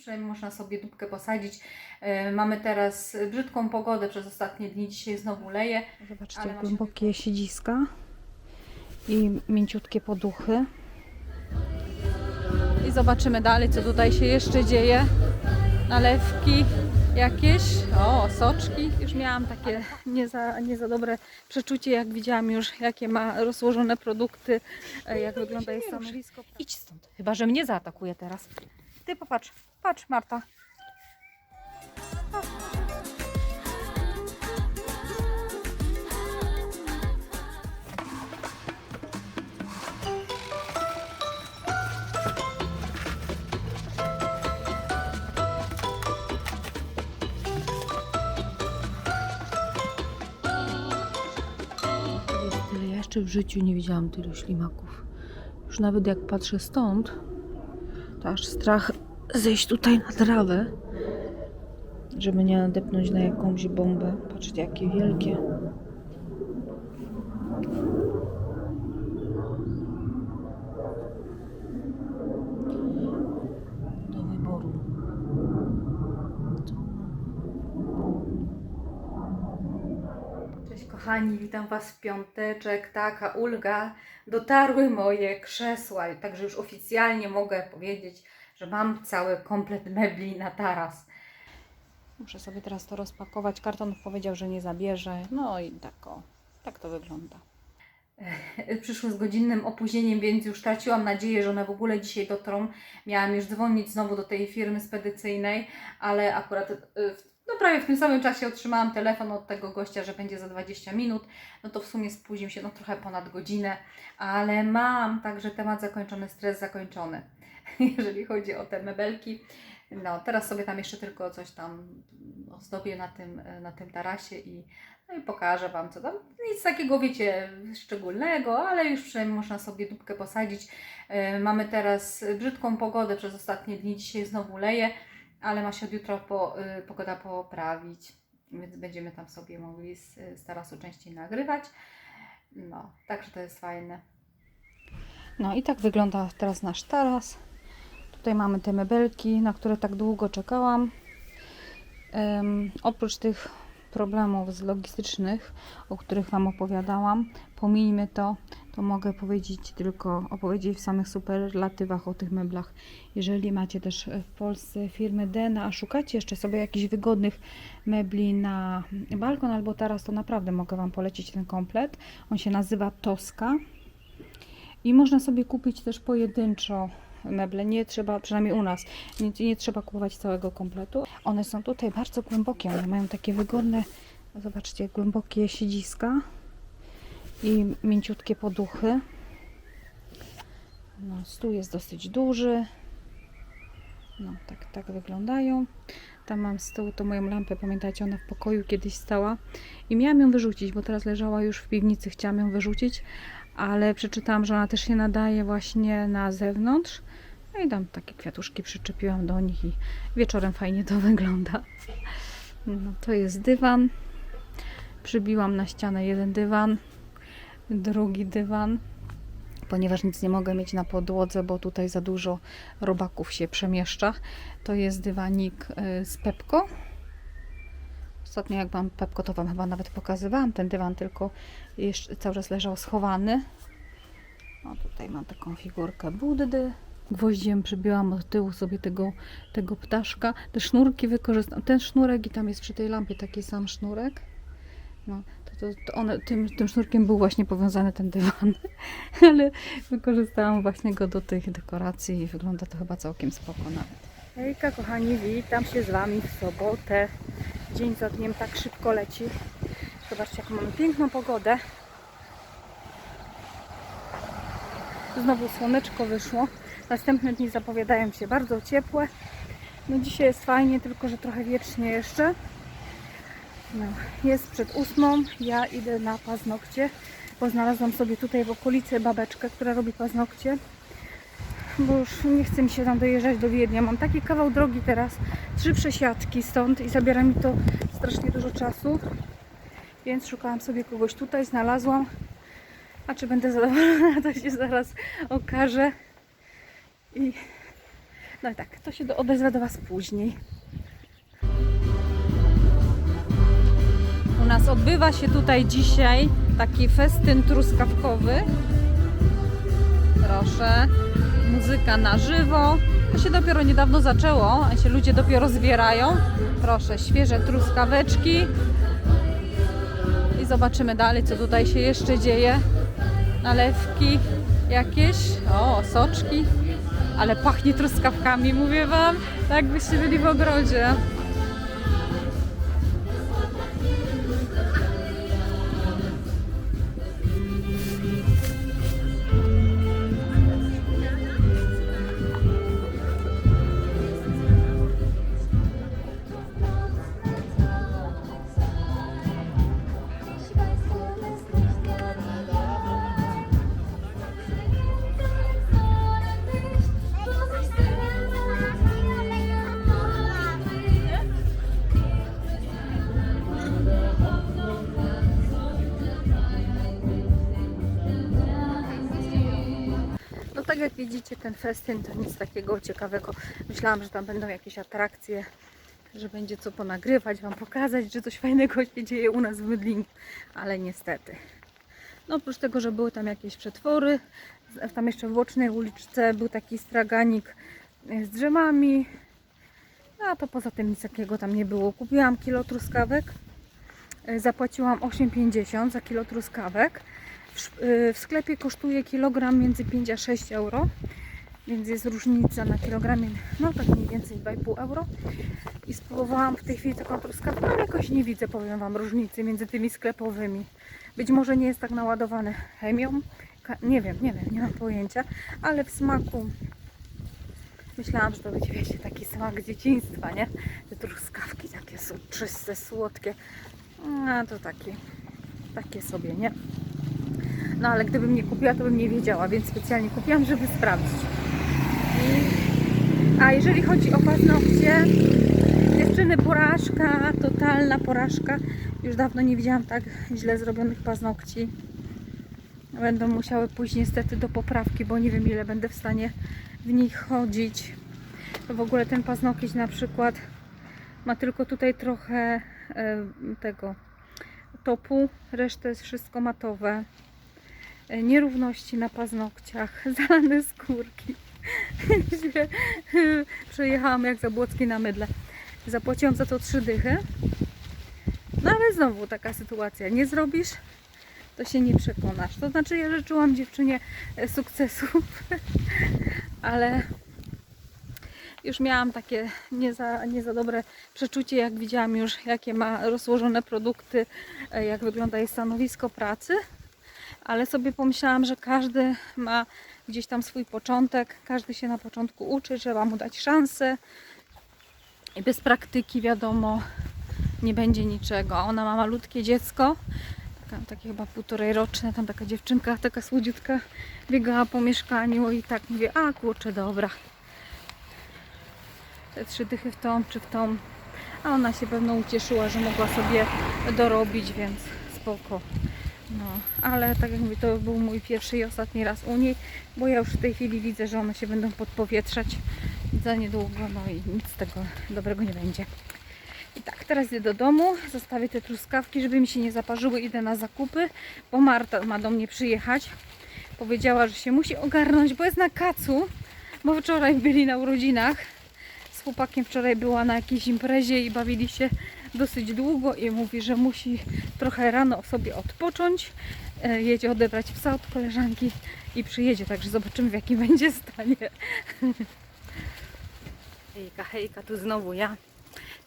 przynajmniej można sobie dupkę posadzić. E, Mamy teraz brzydką pogodę przez ostatnie dni, dzisiaj znowu leje. Zobaczcie, masz głębokie siedziska i mięciutkie poduchy. I zobaczymy dalej, co tutaj się jeszcze dzieje. Nalewki jakieś, o, soczki. Już miałam takie nie za, nie za dobre przeczucie, jak widziałam już, jakie ma rozłożone produkty, e, jak wygląda jej stanowisko. Idź stąd, chyba że mnie zaatakuje teraz. Ty popatrz, patrz Marta. Jeszcze w życiu nie widziałam tylu ślimaków. Już nawet jak patrzę stąd, to aż strach zejść tutaj na trawę, żeby nie nadepnąć na jakąś bombę. Patrzcie, jakie wielkie. Kochani, witam Was w piąteczek. Taka ulga, dotarły moje krzesła, także już oficjalnie mogę powiedzieć, że mam cały komplet mebli na taras. Muszę sobie teraz to rozpakować. Karton powiedział, że nie zabierze. No i tak o, tak to wygląda. Przyszły z godzinnym opóźnieniem, więc już traciłam nadzieję, że one w ogóle dzisiaj dotrą. Miałam już dzwonić znowu do tej firmy spedycyjnej, ale akurat y, w- no prawie w tym samym czasie otrzymałam telefon od tego gościa, że będzie za 20 minut. No to w sumie spóźnił się no trochę ponad godzinę, ale mam także temat zakończony, stres zakończony, jeżeli chodzi o te mebelki. No, teraz sobie tam jeszcze tylko coś tam ozdobię na tym, na tym tarasie i, no i pokażę Wam, co tam. Nic takiego, wiecie, szczególnego, ale już przynajmniej można sobie dupkę posadzić. E, Mamy teraz brzydką pogodę przez ostatnie dni, dzisiaj znowu leje, ale ma się od jutra po, y, pogoda poprawić, więc będziemy tam sobie mogli z, z tarasu częściej nagrywać. No, także to jest fajne. No i tak wygląda teraz nasz taras. Tutaj mamy te mebelki, na które tak długo czekałam. Oprócz tych problemów z logistycznych, o których Wam opowiadałam, pomijmy to, to mogę powiedzieć tylko opowiedzieć w samych superlatywach o tych meblach. Jeżeli macie też w Polsce firmy Dena, a szukacie jeszcze sobie jakichś wygodnych mebli na balkon albo taras, to naprawdę mogę Wam polecić ten komplet. On się nazywa Toska. I można sobie kupić też pojedynczo meble. Nie trzeba, przynajmniej u nas, nie, nie trzeba kupować całego kompletu. One są tutaj bardzo głębokie. One mają takie wygodne, zobaczcie, głębokie siedziska i mięciutkie poduchy. No, stół jest dosyć duży. No, tak, tak wyglądają. Tam mam tyłu to moją lampę, pamiętacie, ona w pokoju kiedyś stała i miałam ją wyrzucić, bo teraz leżała już w piwnicy, chciałam ją wyrzucić, ale przeczytałam, że ona też się nadaje właśnie na zewnątrz. No i tam takie kwiatuszki przyczepiłam do nich i wieczorem fajnie to wygląda. No, to jest dywan. Przybiłam na ścianę jeden dywan, drugi dywan, ponieważ nic nie mogę mieć na podłodze, bo tutaj za dużo robaków się przemieszcza. To jest dywanik y, z Pepko. Ostatnio jak mam Pepko, to Wam chyba nawet pokazywałam ten dywan, tylko jeszcze cały czas leżał schowany. O, tutaj mam taką figurkę Buddy. Gwoździem przybiłam od tyłu sobie tego, tego ptaszka. Te sznurki wykorzystam. Ten sznurek i tam jest przy tej lampie taki sam sznurek. No, to, to, to one, tym, tym sznurkiem był właśnie powiązany ten dywan. Ale wykorzystałam właśnie go do tych dekoracji i wygląda to chyba całkiem spoko nawet. Hejka kochani, witam się z Wami w sobotę. Dzień za dniem tak szybko leci. Zobaczcie, jaką mamy piękną pogodę. Znowu słoneczko wyszło. Następne dni zapowiadają się bardzo ciepłe. No dzisiaj jest fajnie, tylko że trochę wiecznie jeszcze. No, jest przed ósmą. Ja idę na paznokcie, bo znalazłam sobie tutaj w okolicy babeczkę, która robi paznokcie. Bo już nie chce mi się tam dojeżdżać do Wiednia. Mam taki kawał drogi teraz, trzy przesiadki stąd i zabiera mi to strasznie dużo czasu. Więc szukałam sobie kogoś tutaj, znalazłam. A czy będę zadowolona, to się zaraz okaże. I No i tak, to się do, odezwę do Was później. U nas odbywa się tutaj dzisiaj taki festyn truskawkowy. Proszę, muzyka na żywo. To się dopiero niedawno zaczęło, a się ludzie dopiero zbierają. Proszę, świeże truskaweczki. I zobaczymy dalej, co tutaj się jeszcze dzieje. Nalewki jakieś, o, soczki. Ale pachnie truskawkami, mówię Wam, tak byście byli w ogrodzie. Tak jak widzicie, ten festyn to nic takiego ciekawego. Myślałam, że tam będą jakieś atrakcje, że będzie co ponagrywać, Wam pokazać, że coś fajnego się dzieje u nas w Mydlinku, ale niestety. No oprócz tego, że były tam jakieś przetwory, tam jeszcze w Bocznej uliczce był taki straganik e, z drzewami, no, a to poza tym nic takiego tam nie było. Kupiłam kilo truskawek, e, zapłaciłam 8,50 za kilo truskawek. Y, w sklepie kosztuje kilogram między 5 a 6 euro, więc jest różnica na kilogramie, no tak mniej więcej 2,5 euro. I spróbowałam w tej chwili taką truskawkę, ale jakoś nie widzę, powiem Wam, różnicy między tymi sklepowymi. Być może nie jest tak naładowane chemią, nie wiem, nie wiem, nie mam pojęcia, ale w smaku myślałam, że to będzie, wiecie, taki smak dzieciństwa, nie? Te truskawki takie są czyste, słodkie, a to takie, takie sobie, nie? No ale gdybym nie kupiła, to bym nie wiedziała, więc specjalnie kupiłam, żeby sprawdzić. I... A jeżeli chodzi o paznokcie, dziewczyny porażka, totalna porażka. Już dawno nie widziałam tak źle zrobionych paznokci. Będą musiały pójść niestety do poprawki, bo nie wiem ile będę w stanie w nich chodzić. W ogóle ten paznokieć na przykład ma tylko tutaj trochę e, tego topu, resztę jest wszystko matowe nierówności na paznokciach, zalane skórki. Przejechałam jak Zabłocki na mydle. Zapłaciłam za to trzy dychy. No ale znowu taka sytuacja. Nie zrobisz, to się nie przekonasz. To znaczy ja życzyłam dziewczynie e, sukcesów, ale już miałam takie nie za, nie za dobre przeczucie, jak widziałam już, jakie ma rozłożone produkty, e, jak wygląda jej stanowisko pracy ale sobie pomyślałam, że każdy ma gdzieś tam swój początek, każdy się na początku uczy, trzeba mu dać szansę i bez praktyki wiadomo nie będzie niczego. Ona ma malutkie dziecko, taka, takie chyba półtorej roczne, tam taka dziewczynka, taka słodziutka biegała po mieszkaniu i tak mówię, a kurczę, dobra. Te trzy dychy w tą czy w tą. A ona się pewno ucieszyła, że mogła sobie dorobić, więc spoko. No, ale tak jak mówię, to był mój pierwszy i ostatni raz u niej, bo ja już w tej chwili widzę, że one się będą podpowietrzać za niedługo, no i nic z tego dobrego nie będzie. I tak, teraz idę do domu, zostawię te truskawki, żeby mi się nie zaparzyły, idę na zakupy, bo Marta ma do mnie przyjechać. Powiedziała, że się musi ogarnąć, bo jest na kacu, bo wczoraj byli na urodzinach. Z chłopakiem wczoraj była na jakiejś imprezie i bawili się dosyć długo i mówi, że musi trochę rano sobie odpocząć. E, Jedzie odebrać psa od koleżanki i przyjedzie, także zobaczymy w jakim będzie stanie. Hejka, hejka, tu znowu ja.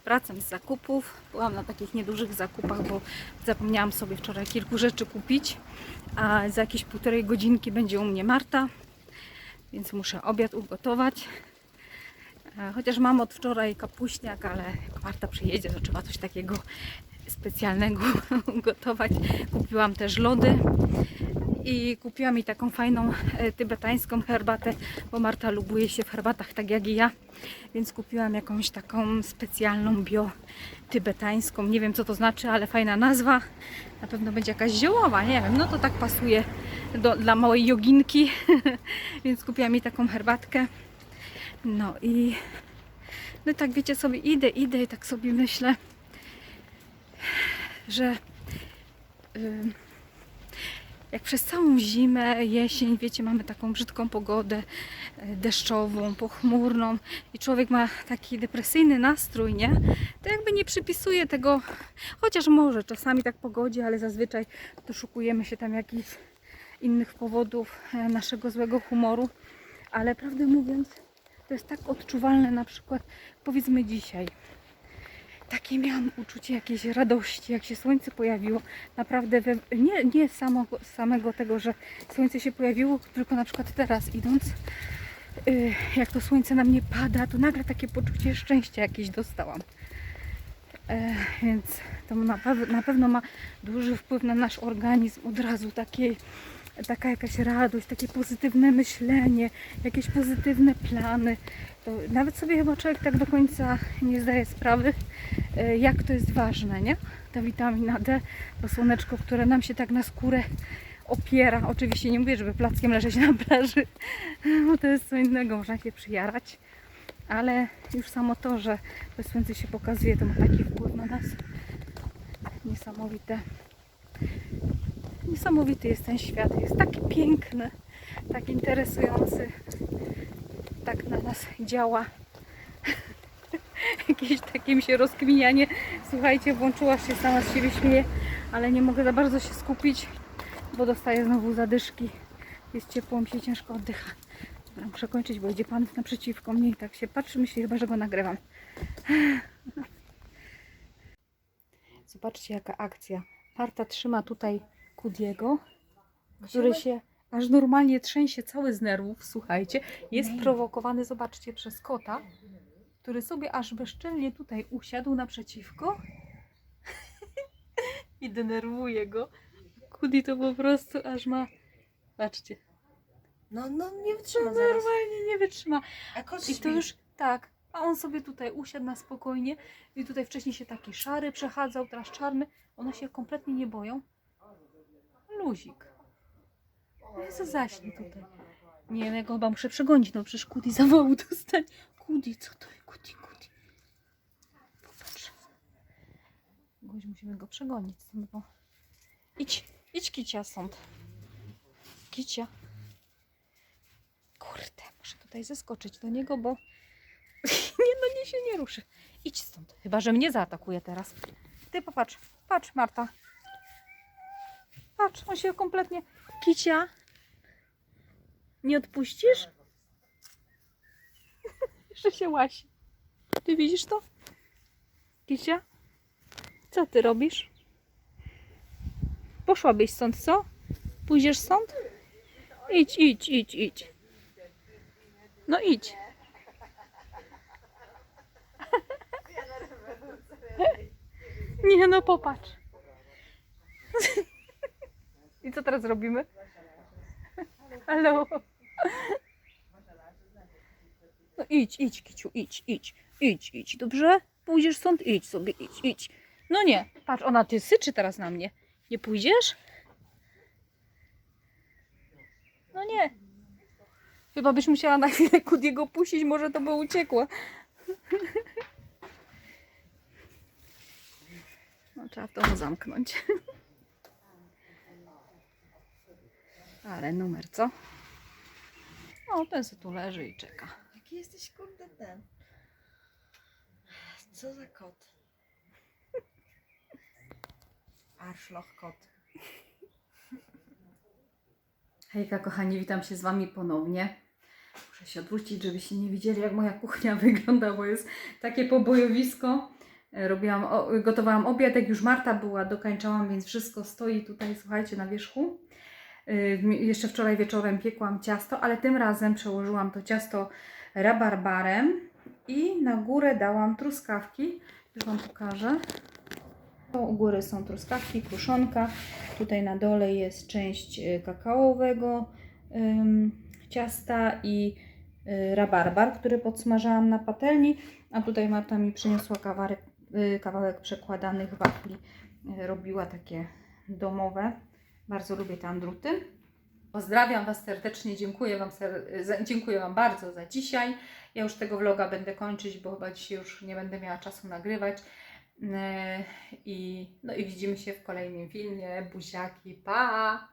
Wracam z zakupów. Byłam na takich niedużych zakupach, bo zapomniałam sobie wczoraj kilku rzeczy kupić. A za jakieś półtorej godzinki będzie u mnie Marta, więc muszę obiad ugotować. Chociaż mam od wczoraj kapuśniak, ale jak Marta przyjedzie, to trzeba coś takiego specjalnego gotować. Kupiłam też lody i kupiłam mi taką fajną e, tybetańską herbatę, bo Marta lubuje się w herbatach tak jak i ja, więc kupiłam jakąś taką specjalną bio tybetańską. Nie wiem co to znaczy, ale fajna nazwa. Na pewno będzie jakaś ziołowa, nie wiem. No to tak pasuje do, dla małej joginki, więc kupiłam mi taką herbatkę. No i no tak wiecie sobie, idę, idę i tak sobie myślę, że jak przez całą zimę, jesień, wiecie, mamy taką brzydką pogodę, e, deszczową, pochmurną i człowiek ma taki depresyjny nastrój, nie? To jakby nie przypisuje tego, chociaż może czasami tak pogodzie, ale zazwyczaj doszukujemy się tam jakichś innych powodów e, naszego złego humoru, ale prawdę mówiąc, to jest tak odczuwalne na przykład, powiedzmy dzisiaj. Takie miałam uczucie jakiejś radości, jak się słońce pojawiło. Naprawdę we, nie, nie samo, samego tego, że słońce się pojawiło, tylko na przykład teraz idąc, y, jak to słońce na mnie pada, to nagle takie poczucie szczęścia jakieś dostałam. E, więc to na, na pewno ma duży wpływ na nasz organizm od razu takiej taka jakaś radość, takie pozytywne myślenie, jakieś pozytywne plany. To nawet sobie chyba człowiek tak do końca nie zdaje sprawy, e, jak to jest ważne, nie? Ta witamina D, to słoneczko, które nam się tak na skórę opiera. Oczywiście nie mówię, żeby plackiem leżeć na plaży, bo to jest co innego, można się przyjarać. Ale już samo to, że to słońce się pokazuje, to ma taki wpływ na nas. Niesamowite. Niesamowity jest ten świat. Jest tak piękny, tak interesujący. Tak na nas działa. Jakieś takie mi się rozkminianie. Słuchajcie, włączyła się sama z siebie śmieję, ale nie mogę za bardzo się skupić, bo dostaję znowu zadyszki. Jest ciepło, mi się ciężko oddycha. Dobra, muszę kończyć, bo idzie pan naprzeciwko mnie i tak się patrzy, myśli chyba, że go nagrywam. Zobaczcie jaka akcja. Marta trzyma tutaj Kudiego, który się aż normalnie trzęsie cały z nerwów, słuchajcie. Jest prowokowany, zobaczcie, przez kota, który sobie aż bezczelnie tutaj usiadł naprzeciwko i denerwuje go. Kudi to po prostu aż ma, patrzcie, No, no nie no wytrzyma zaraz. normalnie nie wytrzyma. A kot I to już tak. A on sobie tutaj usiadł na spokojnie. I tutaj wcześniej się taki szary przechadzał, teraz czarny. One się kompletnie nie boją. Luzik. No co zaśnie tutaj. Nie wiem, ja go chyba muszę przegonić. No przecież Kudi zawołu dostanie. Kudi, co to? Kudi, Kudi. Popatrz. Goś musimy go przegonić bo... Idź, idź Kicia stąd. Kicia. Kurde, muszę tutaj zeskoczyć do niego, bo nie, no nie się nie ruszy. Idź stąd. Chyba, że mnie zaatakuje teraz. Ty popatrz, patrz Marta. Patrz, on się kompletnie... Kicia, nie odpuścisz? Jeszcze się łasi. Ty widzisz to? Kicia? Co ty robisz? Poszłabyś stąd, co? Pójdziesz stąd? Idź, idź, idź, idź. No idź. Nie no, popatrz. I co teraz robimy? Halo. No idź, idź, Kiciu, idź, idź, idź, idź, dobrze? Pójdziesz stąd? Idź sobie, idź, idź. No nie, patrz, ona ty syczy teraz na mnie. Nie pójdziesz? No nie. Chyba byś musiała na chwilę Kudiego puścić, może to by uciekła. No, trzeba domu zamknąć. Ale numer, co? O, ten se tu leży i czeka. Jaki jesteś kurde ten? Co za kot? Arszloch kot. Hejka kochani, witam się z Wami ponownie. Muszę się odwrócić, żebyście nie widzieli jak moja kuchnia wygląda, bo jest takie pobojowisko. E, Robiłam, o, gotowałam obiad, jak już Marta była, dokańczałam, więc wszystko stoi tutaj, słuchajcie, na wierzchu. Y, Jeszcze wczoraj wieczorem piekłam ciasto, ale tym razem przełożyłam to ciasto rabarbarem i na górę dałam truskawki. Już Wam pokażę. U góry są truskawki, kruszonka. Tutaj na dole jest część y, kakaowego ym, ciasta i y, rabarbar, który podsmażałam na patelni. A tutaj Marta mi przyniosła kawałek, y, kawałek przekładanych wafli. Y, Robiła takie domowe. Bardzo lubię te andruty. Pozdrawiam Was serdecznie, dziękuję Wam, ser- dziękuję Wam bardzo za dzisiaj. Ja już tego vloga będę kończyć, bo chyba dzisiaj już nie będę miała czasu nagrywać. Yy, I, no i widzimy się w kolejnym filmie. Buziaki, pa!